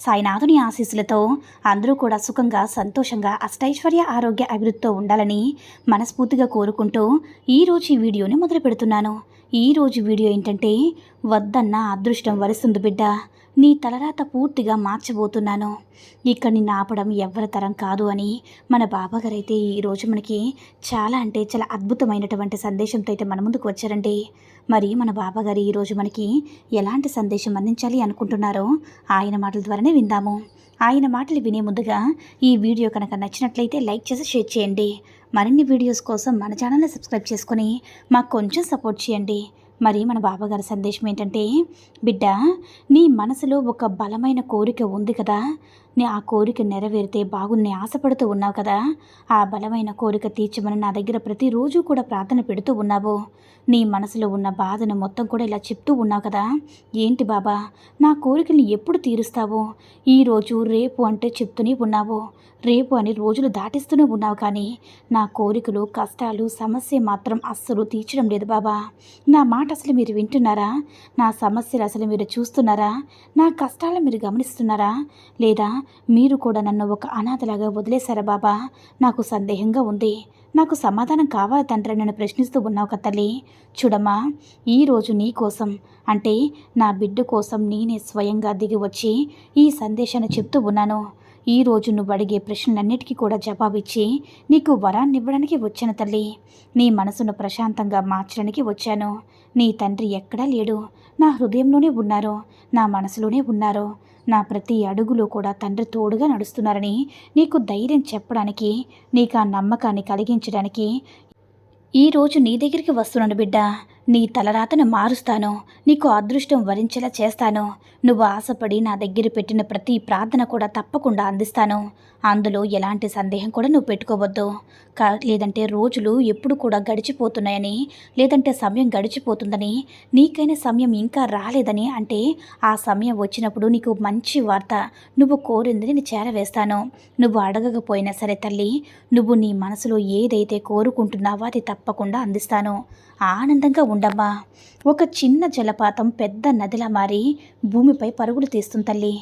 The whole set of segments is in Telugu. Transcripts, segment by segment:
సాయినాథుని ఆశీస్సులతో అందరూ కూడా సుఖంగా సంతోషంగా అష్టైశ్వర్య ఆరోగ్య అభివృద్ధితో ఉండాలని మనస్ఫూర్తిగా కోరుకుంటూ ఈరోజు ఈ వీడియోని మొదలు పెడుతున్నాను ఈరోజు వీడియో ఏంటంటే వద్దన్న అదృష్టం వరిస్తుంది బిడ్డ నీ తలరాత పూర్తిగా మార్చబోతున్నాను. ఇక్కడ నిన్ను ఆపడం ఎవ్వరి తరం కాదు అని మన బాబాగారు అయితే ఈరోజు మనకి చాలా అంటే చాలా అద్భుతమైనటువంటి సందేశంతో అయితే మన ముందుకు వచ్చారండి. మరి మన బాబాగారు ఈరోజు మనకి ఎలాంటి సందేశం అందించాలి అనుకుంటున్నారో ఆయన మాటల ద్వారానే విందాము. ఆయన మాటలు వినే ముందుగా ఈ వీడియో కనుక నచ్చినట్లయితే లైక్ చేసి షేర్ చేయండి. మరిన్ని వీడియోస్ కోసం మన ఛానల్ని సబ్స్క్రైబ్ చేసుకొని మాకు కొంచెం సపోర్ట్ చేయండి. మరి మన బాబాగారి సందేశం ఏంటంటే బిడ్డ నీ మనసులో ఒక బలమైన కోరిక ఉంది కదా. నీ ఆ కోరిక నెరవేరితే బాగుంని ఆశపడుతూ ఉన్నావు కదా. ఆ బలమైన కోరిక తీర్చమని నా దగ్గర ప్రతిరోజు కూడా ప్రార్థన పెడుతూ ఉన్నావు. నీ మనసులో ఉన్న బాధను మొత్తం కూడా ఇలా చెప్తూ ఉన్నావు కదా. ఏంటి బాబా నా కోరికని ఎప్పుడు తీరుస్తావు? ఈరోజు రేపు అంటే చెప్తూనే ఉన్నావు. రేపు అని రోజులు దాటిస్తూనే ఉన్నావు కానీ నా కోరికలు కష్టాలు సమస్య మాత్రం అస్సలు తీర్చడం లేదు బాబా. నా మాట అసలు మీరు వింటున్నారా? నా సమస్యలు అసలు మీరు చూస్తున్నారా? నా కష్టాలు మీరు గమనిస్తున్నారా? లేదా మీరు కూడా నన్ను ఒక అనాథలాగా వదిలేశారా బాబా? నాకు సందేహంగా ఉంది. నాకు సమాధానం కావాలి తండ్రి నన్ను ప్రశ్నిస్తూ ఉన్నావు కదా తల్లి. చూడమ్మా ఈరోజు నీ కోసం అంటే నా బిడ్డ కోసం నేనే స్వయంగా దిగి వచ్చి ఈ సందేశాన్ని చెప్తూ ఉన్నాను. ఈ రోజు నువ్వు అడిగే ప్రశ్నలన్నిటికీ కూడా జవాబిచ్చి నీకు వరాన్ని ఇవ్వడానికి వచ్చాను తల్లి. నీ మనసును ప్రశాంతంగా మార్చడానికి వచ్చాను. నీ తండ్రి ఎక్కడా లేడు. నా హృదయంలోనే ఉన్నారు. నా మనసులోనే ఉన్నారు. నా ప్రతి అడుగులో కూడా తండ్రి తోడుగా నడుస్తున్నారని నీకు ధైర్యం చెప్పడానికి నీకు ఆ నమ్మకాన్ని కలిగించడానికి ఈరోజు నీ దగ్గరికి వస్తున్నాను బిడ్డ. నీ తలరాతను మారుస్తాను నీకు అదృష్టం వరించేలా చేస్తాను. నువ్వు ఆశపడి నా దగ్గర పెట్టిన ప్రతి ప్రార్థన కూడా తప్పకుండా అందిస్తాను. అందులో ఎలాంటి సందేహం కూడా నువ్వు పెట్టుకోవద్దు. కా లేదంటే రోజులు ఎప్పుడు కూడా గడిచిపోతున్నాయని లేదంటే సమయం గడిచిపోతుందని నీకైన సమయం ఇంకా రాలేదని అంటే ఆ సమయం వచ్చినప్పుడు నీకు మంచి వార్త నువ్వు కోరింది నేను చేరవేస్తాను. నువ్వు అడగకపోయినా సరే తల్లి నువ్వు నీ మనసులో ఏదైతే కోరుకుంటున్నావో అది తప్పకుండా అందిస్తాను. ఆనందంగా ఉండమ్మా. ఒక చిన్న జలపాతం పెద్ద నదిలా మారి భూమిపై పరుగులు తీస్తుంది తల్లి.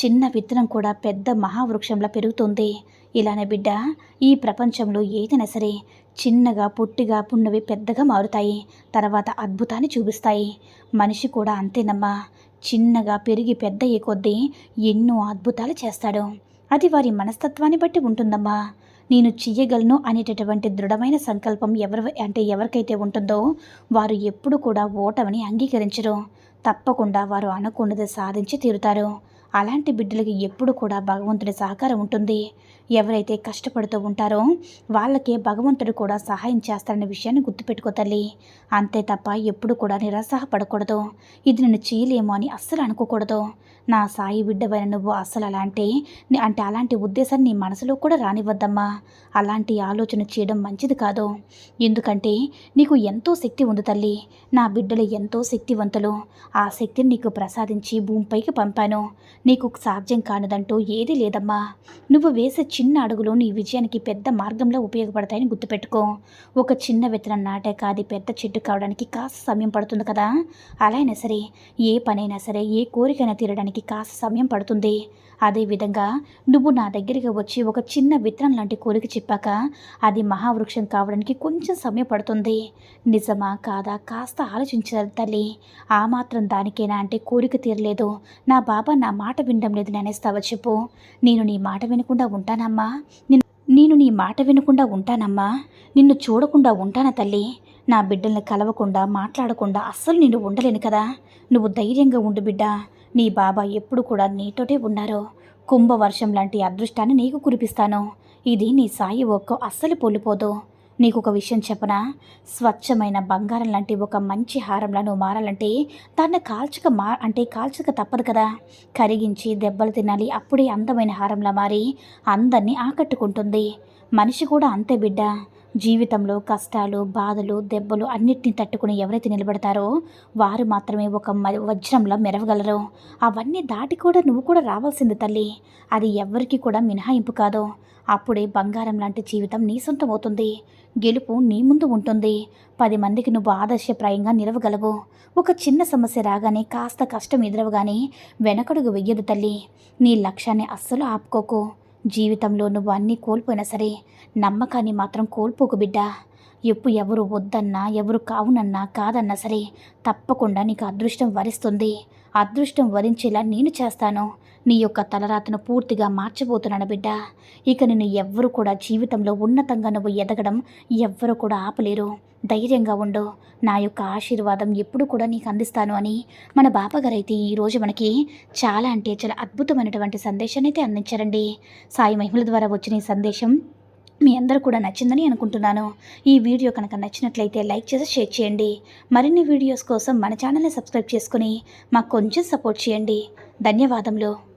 చిన్న విత్తనం కూడా పెద్ద మహావృక్షంలా పెరుగుతుంది. ఇలానే బిడ్డ ఈ ప్రపంచంలో ఏదైనా సరే చిన్నగా పుట్టిగా పున్నవి పెద్దగా మారుతాయి. తర్వాత అద్భుతాన్ని చూపిస్తాయి. మనిషి కూడా అంతేనమ్మా. చిన్నగా పెరిగి పెద్ద అయ్యే కొద్దీ ఎన్నో అద్భుతాలు చేస్తాడు. అది వారి మనస్తత్వాన్ని బట్టి ఉంటుందమ్మా. నేను చెయ్యగలను అనేటటువంటి దృఢమైన సంకల్పం ఎవరి అంటే ఎవరికైతే ఉంటుందో వారు ఎప్పుడు కూడా ఓటమిని అంగీకరించరు. తప్పకుండా వారు అనుకున్నది సాధించి తీరుతారు. అలాంటి బిడ్డలకి ఎప్పుడు కూడా భగవంతుడి సహకారం ఉంటుంది. ఎవరైతే కష్టపడుతూ ఉంటారో వాళ్ళకే భగవంతుడు కూడా సహాయం చేస్తారనే విషయాన్ని గుర్తుపెట్టుకో తల్లి. అంతే తప్ప ఎప్పుడు కూడా నిరుత్సాహపడకూడదు ఇది నేను చేయలేమో అని అస్సలు అనుకోకూడదు. నా సాయి బిడ్డవైన నువ్వు అస్సలు అలాంటి అంటే అలాంటి ఉద్దేశాన్ని నీ మనసులో కూడా రానివ్వద్దమ్మా. అలాంటి ఆలోచన చేయడం మంచిది కాదు. ఎందుకంటే నీకు ఎంతో శక్తి ఉంది తల్లి. నా బిడ్డలు ఎంతో శక్తివంతులు. ఆ శక్తిని నీకు ప్రసాదించి భూమిపైకి పంపాను. నీకు సాధ్యం కానిదంటూ ఏదీ లేదమ్మా. నువ్వు వేసే చిన్న అడుగులు నీ విజయానికి పెద్ద మార్గంలో ఉపయోగపడతాయని గుర్తుపెట్టుకో. ఒక చిన్న విత్తనం నాటే కాది పెద్ద చెట్టు కావడానికి కాస్త సమయం పడుతుంది కదా. అలా అయినా సరే ఏ పనైనా సరే ఏ కోరికైనా తీరడానికి కాస్త సమయం పడుతుంది. అదేవిధంగా నువ్వు నా దగ్గరికి వచ్చి ఒక చిన్న విత్తనం లాంటి కోరిక చెప్పాక అది మహావృక్షం కావడానికి కొంచెం సమయం పడుతుంది. నిజమా కాదా? కాస్త ఆలోచించాలి తల్లి. ఆ మాత్రం దానికేనా అంటే కోరిక తీరలేదు. నా బాబా నా మాట వినడం లేదు నేనేస్తావా చెప్పు. నేను నీ మాట వినకుండా ఉంటానమ్మా. నేను నీ మాట వినకుండా ఉంటానమ్మా. నిన్ను చూడకుండా ఉంటానా తల్లి? నా బిడ్డల్ని కలవకుండా మాట్లాడకుండా అస్సలు నేను ఉండలేను కదా. నువ్వు ధైర్యంగా ఉండు బిడ్డ. నీ బాబా ఎప్పుడు కూడా నీతోటే ఉన్నారో. కుంభవర్షం లాంటి అదృష్టాన్ని నీకు కురిపిస్తాను. ఇది నీ సాయి ఒక్క అస్సలు పొల్లిపోదు నీకు ఒక విషయం చెప్పనా? స్వచ్ఛమైన బంగారం లాంటి ఒక మంచి హారంలా నువ్వు మారాలంటే దాన్ని కాల్చక మా అంటే కాల్చక తప్పదు కదా. కరిగించి దెబ్బలు తినాలి అప్పుడే అందమైన హారంలా మారి అందరినీ ఆకట్టుకుంటుంది. మనిషి కూడా అంతే బిడ్డ. జీవితంలో కష్టాలు బాధలు దెబ్బలు అన్నిటిని తట్టుకుని ఎవరైతే నిలబడతారో వారు మాత్రమే ఒక మ- వజ్రంలా మెరవగలరు. అవన్నీ దాటి కూడా నువ్వు కూడా రావాల్సింది తల్లి. అది ఎవ్వరికి కూడా మినహాయింపు కాదు. అప్పుడే బంగారం లాంటి జీవితం నీ సొంతం అవుతుంది. గెలుపు నీ ముందు ఉంటుంది. పది మందికి నువ్వు ఆదర్శప్రాయంగా నిలవగలవు. ఒక చిన్న సమస్య రాగానే కాస్త కష్టం ఎదురవగానే వెనకడుగు వెయ్యదు తల్లి. నీ లక్ష్యాన్ని అస్సలు ఆపుకోకు. జీవితంలో నువ్వు అన్నీ కోల్పోయినా సరే నమ్మకాన్ని మాత్రం కోల్పోకు బిడ్డ. ఎప్పు ఎవరు వద్దన్నా ఎవరు కావునన్నా కాదన్నా సరే తప్పకుండా నీకు అదృష్టం వరిస్తుంది. అదృష్టం వరించేలా నేను చేస్తాను. నీ యొక్క తలరాతను పూర్తిగా మార్చబోతున్నాను బిడ్డ. ఇక నిన్ను ఎవ్వరు కూడా జీవితంలో ఉన్నతంగా నువ్వు ఎదగడం ఎవ్వరు కూడా ఆపలేరు. ధైర్యంగా ఉండు. నా యొక్క ఆశీర్వాదం ఎప్పుడు కూడా నీకు అందిస్తాను అని మన బాపగారైతే ఈరోజు మనకి చాలా అంటే చాలా అద్భుతమైనటువంటి సందేశాన్ని అయితే అందించారండి. సాయి మహిమల ద్వారా వచ్చిన ఈ సందేశం మీ అందరూ కూడా నచ్చిందని అనుకుంటున్నాను. ఈ వీడియో కనుక నచ్చినట్లయితే లైక్ చేసి షేర్ చేయండి. మరిన్ని వీడియోస్ కోసం మన ఛానల్ని సబ్స్క్రైబ్ చేసుకుని మాకు కొంచెం సపోర్ట్ చేయండి. ధన్యవాదములు.